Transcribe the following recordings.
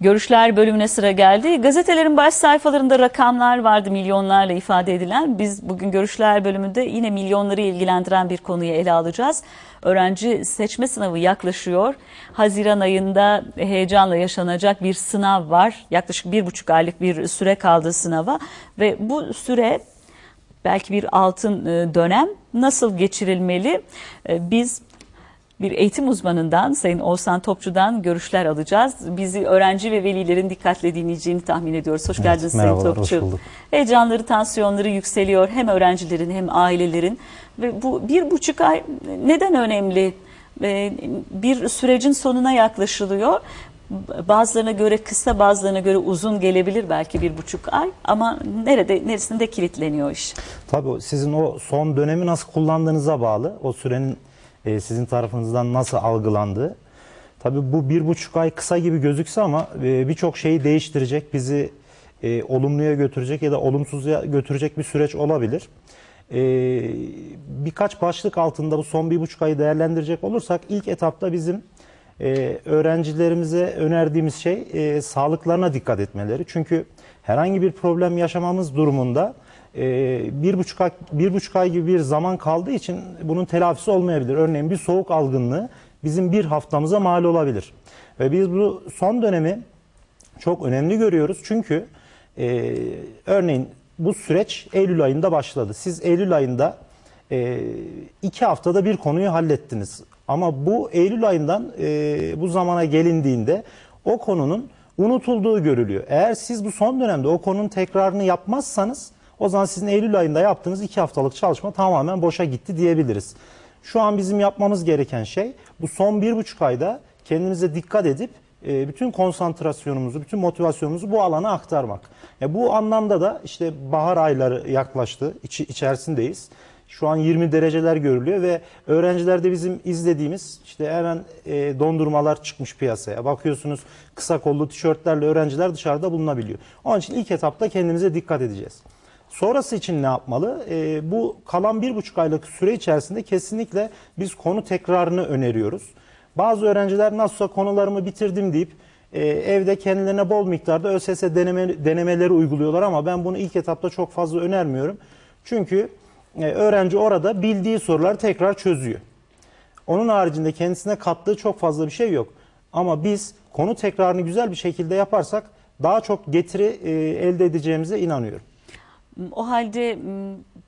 Görüşler bölümüne sıra geldi. Gazetelerin baş sayfalarında rakamlar vardı milyonlarla ifade edilen. Biz bugün görüşler bölümünde yine milyonları ilgilendiren bir konuyu ele alacağız. Öğrenci seçme sınavı yaklaşıyor. Haziran ayında heyecanla yaşanacak bir sınav var. Yaklaşık bir buçuk aylık bir süre kaldı sınava ve bu süre belki bir altın e, dönem nasıl geçirilmeli? E, Biz bir eğitim uzmanından Sayın Oğuzhan Topçu'dan görüşler alacağız. Bizi öğrenci ve velilerin dikkatle dinleyeceğini tahmin ediyoruz. Hoş geldiniz Sayın merhabalar, Topçu. Heyecanları, tansiyonları yükseliyor hem öğrencilerin hem ailelerin. Ve bu bir buçuk ay neden önemli? Bir sürecin sonuna yaklaşılıyor. Bazılarına göre kısa, bazılarına göre uzun gelebilir belki bir buçuk ay. Ama nerede, neresinde kilitleniyor iş? Tabii sizin o son dönemi nasıl kullandığınıza bağlı. O sürenin e, sizin tarafınızdan nasıl algılandığı. Tabii bu bir buçuk ay kısa gibi gözükse ama e, birçok şeyi değiştirecek, bizi e, olumluya götürecek ya da olumsuza götürecek bir süreç olabilir. E, birkaç başlık altında bu son bir buçuk ayı değerlendirecek olursak ilk etapta bizim e, öğrencilerimize önerdiğimiz şey e, sağlıklarına dikkat etmeleri. Çünkü herhangi bir problem yaşamamız durumunda bir buçuk ay, bir buçuk ay gibi bir zaman kaldığı için bunun telafisi olmayabilir. Örneğin bir soğuk algınlığı bizim bir haftamıza mal olabilir. Ve biz bu son dönemi çok önemli görüyoruz. Çünkü e, örneğin bu süreç Eylül ayında başladı. Siz Eylül ayında e, iki haftada bir konuyu hallettiniz. Ama bu Eylül ayından e, bu zamana gelindiğinde o konunun unutulduğu görülüyor. Eğer siz bu son dönemde o konunun tekrarını yapmazsanız o zaman sizin Eylül ayında yaptığınız iki haftalık çalışma tamamen boşa gitti diyebiliriz. Şu an bizim yapmamız gereken şey bu son bir buçuk ayda kendimize dikkat edip e, bütün konsantrasyonumuzu, bütün motivasyonumuzu bu alana aktarmak. Ya bu anlamda da işte bahar ayları yaklaştı, içi, içerisindeyiz. Şu an 20 dereceler görülüyor ve öğrencilerde bizim izlediğimiz işte hemen e, dondurmalar çıkmış piyasaya. Bakıyorsunuz kısa kollu tişörtlerle öğrenciler dışarıda bulunabiliyor. Onun için ilk etapta kendimize dikkat edeceğiz. Sonrası için ne yapmalı? E, bu kalan bir buçuk aylık süre içerisinde kesinlikle biz konu tekrarını öneriyoruz. Bazı öğrenciler nasılsa konularımı bitirdim deyip e, evde kendilerine bol miktarda ÖSS deneme, denemeleri uyguluyorlar ama ben bunu ilk etapta çok fazla önermiyorum. Çünkü e, öğrenci orada bildiği soruları tekrar çözüyor. Onun haricinde kendisine kattığı çok fazla bir şey yok. Ama biz konu tekrarını güzel bir şekilde yaparsak daha çok getiri e, elde edeceğimize inanıyorum. O halde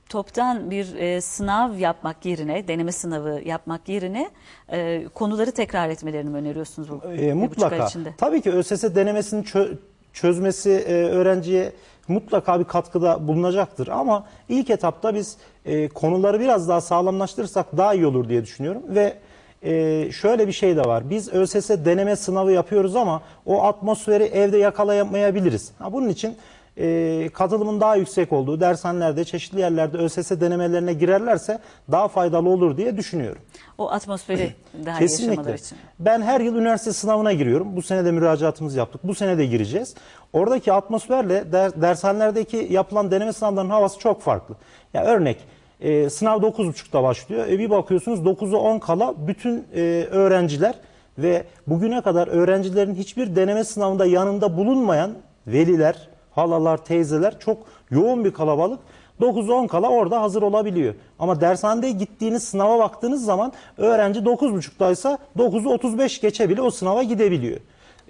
toptan bir e, sınav yapmak yerine, deneme sınavı yapmak yerine e, konuları tekrar etmelerini öneriyorsunuz bu E, buçuk ay mutlaka. içinde? Tabii ki ÖSS denemesini çö- çözmesi e, öğrenciye mutlaka bir katkıda bulunacaktır. Ama ilk etapta biz e, konuları biraz daha sağlamlaştırırsak daha iyi olur diye düşünüyorum. Ve e, şöyle bir şey de var. Biz ÖSS deneme sınavı yapıyoruz ama o atmosferi evde yakalayamayabiliriz. Ha, bunun için e, katılımın daha yüksek olduğu dershanelerde, çeşitli yerlerde ÖSS denemelerine girerlerse daha faydalı olur diye düşünüyorum. O atmosferi daha iyi yaşamaları Kesinlikle. için. Ben her yıl üniversite sınavına giriyorum. Bu sene de müracaatımızı yaptık. Bu sene de gireceğiz. Oradaki atmosferle der, dershanelerdeki yapılan deneme sınavlarının havası çok farklı. Ya örnek e, sınav 9.30'da başlıyor. E, bir bakıyorsunuz 9'u 10 kala bütün e, öğrenciler ve bugüne kadar öğrencilerin hiçbir deneme sınavında yanında bulunmayan veliler, halalar, teyzeler çok yoğun bir kalabalık. 9-10 kala orada hazır olabiliyor. Ama dershanede gittiğiniz sınava baktığınız zaman öğrenci 9.30'daysa 9'u 35 geçe bile o sınava gidebiliyor.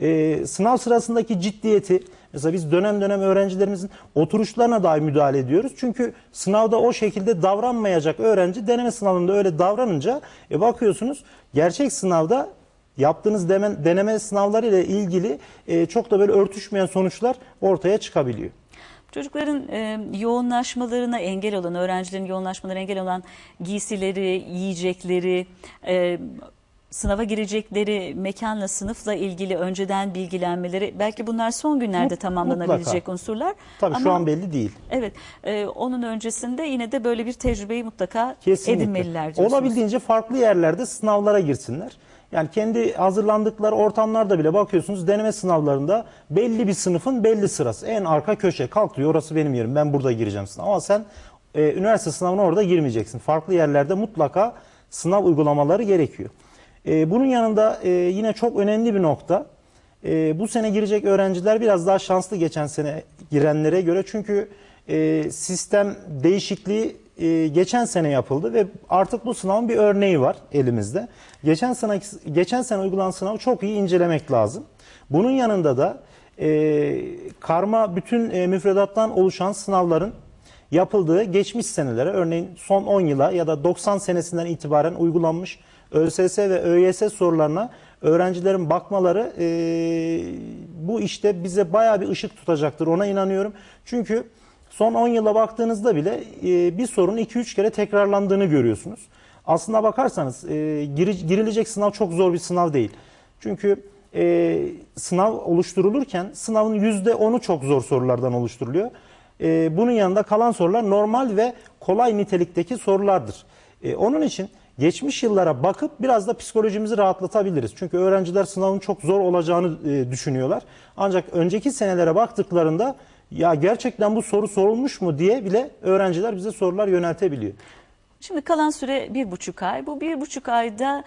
Ee, sınav sırasındaki ciddiyeti mesela biz dönem dönem öğrencilerimizin oturuşlarına dahi müdahale ediyoruz. Çünkü sınavda o şekilde davranmayacak öğrenci deneme sınavında öyle davranınca e, bakıyorsunuz gerçek sınavda yaptığınız deneme, deneme sınavları ile ilgili e, çok da böyle örtüşmeyen sonuçlar ortaya çıkabiliyor. Çocukların e, yoğunlaşmalarına engel olan, öğrencilerin yoğunlaşmalarına engel olan giysileri, yiyecekleri, e, sınava girecekleri mekanla, sınıfla ilgili önceden bilgilenmeleri, belki bunlar son günlerde Mut- tamamlanabilecek mutlaka. unsurlar. Tabii şu Ama- an belli değil. Evet, e, onun öncesinde yine de böyle bir tecrübeyi mutlaka Kesinlikle. edinmeliler diyorsunuz. Olabildiğince farklı yerlerde sınavlara girsinler. Yani kendi hazırlandıkları ortamlarda bile bakıyorsunuz deneme sınavlarında belli bir sınıfın belli sırası. En arka köşe kalk diyor orası benim yerim ben burada gireceğim sınav. Ama sen e, üniversite sınavına orada girmeyeceksin. Farklı yerlerde mutlaka sınav uygulamaları gerekiyor. E, bunun yanında e, yine çok önemli bir nokta e, bu sene girecek öğrenciler biraz daha şanslı geçen sene girenlere göre. Çünkü e, sistem değişikliği e, geçen sene yapıldı ve artık bu sınavın bir örneği var elimizde. Geçen sene geçen sene uygulanan sınavı çok iyi incelemek lazım. Bunun yanında da e, karma bütün e, müfredattan oluşan sınavların yapıldığı geçmiş senelere örneğin son 10 yıla ya da 90 senesinden itibaren uygulanmış ÖSS ve ÖYS sorularına öğrencilerin bakmaları e, bu işte bize bayağı bir ışık tutacaktır ona inanıyorum. Çünkü son 10 yıla baktığınızda bile e, bir sorunun 2-3 kere tekrarlandığını görüyorsunuz. Aslına bakarsanız e, giri- girilecek sınav çok zor bir sınav değil. Çünkü e, sınav oluşturulurken sınavın %10'u çok zor sorulardan oluşturuluyor. Bunun yanında kalan sorular normal ve kolay nitelikteki sorulardır. Onun için geçmiş yıllara bakıp biraz da psikolojimizi rahatlatabiliriz. Çünkü öğrenciler sınavın çok zor olacağını düşünüyorlar. Ancak önceki senelere baktıklarında ya gerçekten bu soru sorulmuş mu diye bile öğrenciler bize sorular yöneltebiliyor. Şimdi kalan süre bir buçuk ay. Bu bir buçuk ayda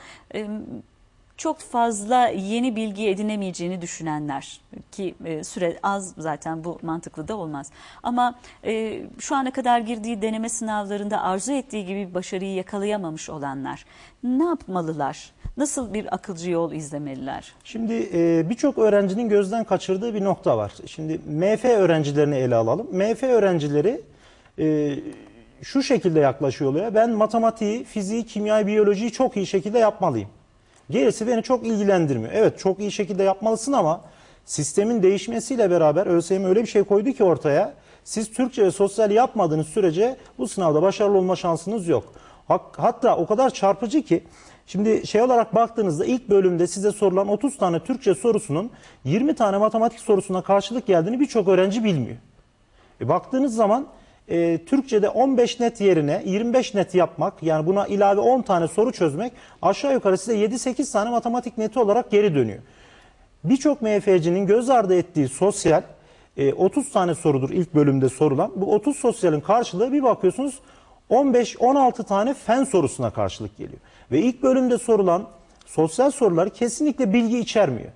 çok fazla yeni bilgi edinemeyeceğini düşünenler ki e, süre az zaten bu mantıklı da olmaz. Ama e, şu ana kadar girdiği deneme sınavlarında arzu ettiği gibi başarıyı yakalayamamış olanlar ne yapmalılar? Nasıl bir akılcı yol izlemeliler? Şimdi e, birçok öğrencinin gözden kaçırdığı bir nokta var. Şimdi MF öğrencilerini ele alalım. MF öğrencileri e, şu şekilde yaklaşıyor oluyor. Ben matematiği, fiziği, kimyayı, biyolojiyi çok iyi şekilde yapmalıyım. Gerisi beni çok ilgilendirmiyor. Evet çok iyi şekilde yapmalısın ama sistemin değişmesiyle beraber ÖSYM öyle bir şey koydu ki ortaya. Siz Türkçe ve sosyal yapmadığınız sürece bu sınavda başarılı olma şansınız yok. Hatta o kadar çarpıcı ki şimdi şey olarak baktığınızda ilk bölümde size sorulan 30 tane Türkçe sorusunun 20 tane matematik sorusuna karşılık geldiğini birçok öğrenci bilmiyor. E, baktığınız zaman e, Türkçe'de 15 net yerine 25 net yapmak yani buna ilave 10 tane soru çözmek aşağı yukarı size 7-8 tane matematik neti olarak geri dönüyor. Birçok MFC'nin göz ardı ettiği sosyal e, 30 tane sorudur ilk bölümde sorulan. Bu 30 sosyalin karşılığı bir bakıyorsunuz 15-16 tane fen sorusuna karşılık geliyor. Ve ilk bölümde sorulan sosyal sorular kesinlikle bilgi içermiyor.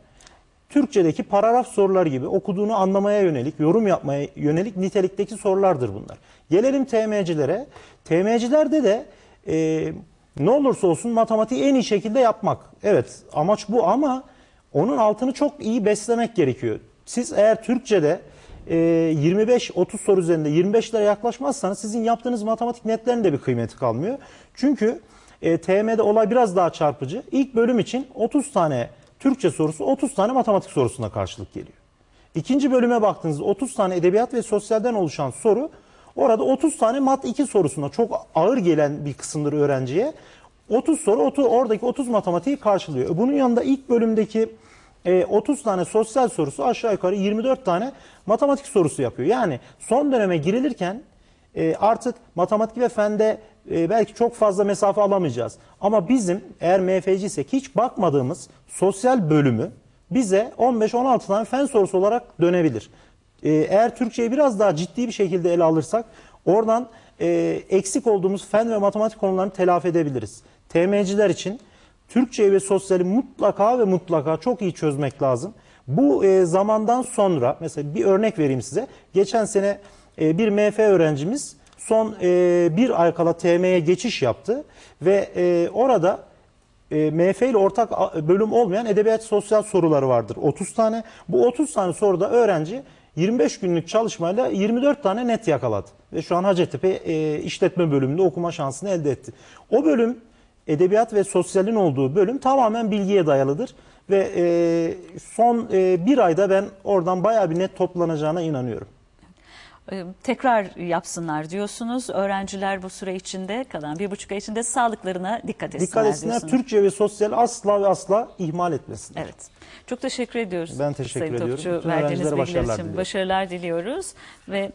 Türkçedeki paragraf sorular gibi okuduğunu anlamaya yönelik, yorum yapmaya yönelik nitelikteki sorulardır bunlar. Gelelim TM'cilere. TM'cilerde de e, ne olursa olsun matematiği en iyi şekilde yapmak. Evet amaç bu ama onun altını çok iyi beslemek gerekiyor. Siz eğer Türkçe'de e, 25-30 soru üzerinde 25'lere yaklaşmazsanız sizin yaptığınız matematik netlerin de bir kıymeti kalmıyor. Çünkü e, TM'de olay biraz daha çarpıcı. İlk bölüm için 30 tane Türkçe sorusu 30 tane matematik sorusuna karşılık geliyor. İkinci bölüme baktığınızda 30 tane edebiyat ve sosyalden oluşan soru orada 30 tane mat 2 sorusuna çok ağır gelen bir kısımdır öğrenciye. 30 soru 30, oradaki 30 matematiği karşılıyor. Bunun yanında ilk bölümdeki e, 30 tane sosyal sorusu aşağı yukarı 24 tane matematik sorusu yapıyor. Yani son döneme girilirken e, artık matematik ve fende e, belki çok fazla mesafe alamayacağız. Ama bizim eğer MFC'ysek hiç bakmadığımız sosyal bölümü bize 15-16 tane fen sorusu olarak dönebilir. E, eğer Türkçeyi biraz daha ciddi bir şekilde ele alırsak oradan e, eksik olduğumuz fen ve matematik konularını telafi edebiliriz. TM'ciler için Türkçe ve sosyali mutlaka ve mutlaka çok iyi çözmek lazım. Bu e, zamandan sonra mesela bir örnek vereyim size. Geçen sene e, bir MF öğrencimiz son e, bir ay kala TM'ye geçiş yaptı ve e, orada e, MF ile ortak bölüm olmayan edebiyat sosyal soruları vardır 30 tane. Bu 30 tane soruda öğrenci 25 günlük çalışmayla 24 tane net yakaladı. Ve şu an Hacettepe e, işletme bölümünde okuma şansını elde etti. O bölüm edebiyat ve sosyalin olduğu bölüm tamamen bilgiye dayalıdır. Ve e, son e, bir ayda ben oradan bayağı bir net toplanacağına inanıyorum. E, Tekrar yapsınlar diyorsunuz. Öğrenciler bu süre içinde kalan bir buçuk ay içinde sağlıklarına dikkat etsinler Dikkat etsinler diyorsunuz. Türkçe ve sosyal asla ve asla ihmal etmesinler. Evet. Çok teşekkür ediyoruz. Ben teşekkür Sayın ediyorum. Topçu. Bütün Verdiğiniz bilgiler başarılar için diliyorum. başarılar diliyoruz ve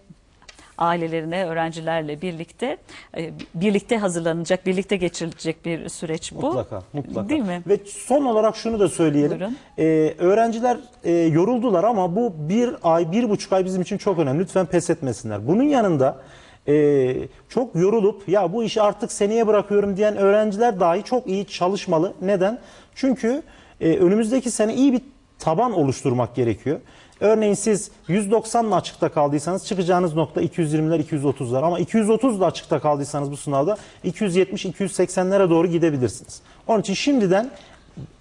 ailelerine, öğrencilerle birlikte e, birlikte hazırlanacak, birlikte geçirilecek bir süreç bu. Mutlaka, mutlaka. Değil mi? Ve son olarak şunu da söyleyelim. Buyurun. Ee, öğrenciler e, yoruldular ama bu bir ay, bir buçuk ay bizim için çok önemli. Lütfen pes etmesinler. Bunun yanında e, çok yorulup ya bu işi artık seneye bırakıyorum diyen öğrenciler dahi çok iyi çalışmalı. Neden? Çünkü e, önümüzdeki sene iyi bir taban oluşturmak gerekiyor. Örneğin siz 190 ile açıkta kaldıysanız çıkacağınız nokta 220'ler 230'lar ama 230 ile açıkta kaldıysanız bu sınavda 270 280'lere doğru gidebilirsiniz. Onun için şimdiden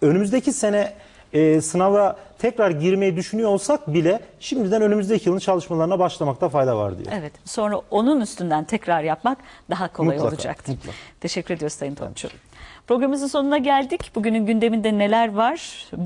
önümüzdeki sene e, sınava tekrar girmeyi düşünüyor olsak bile şimdiden önümüzdeki yılın çalışmalarına başlamakta fayda var diyor. Evet. Sonra onun üstünden tekrar yapmak daha kolay Mutlaka, olacaktır. mutlaka. Teşekkür ediyoruz Sayın Topçu. Programımızın sonuna geldik. Bugünün gündeminde neler var? Bugün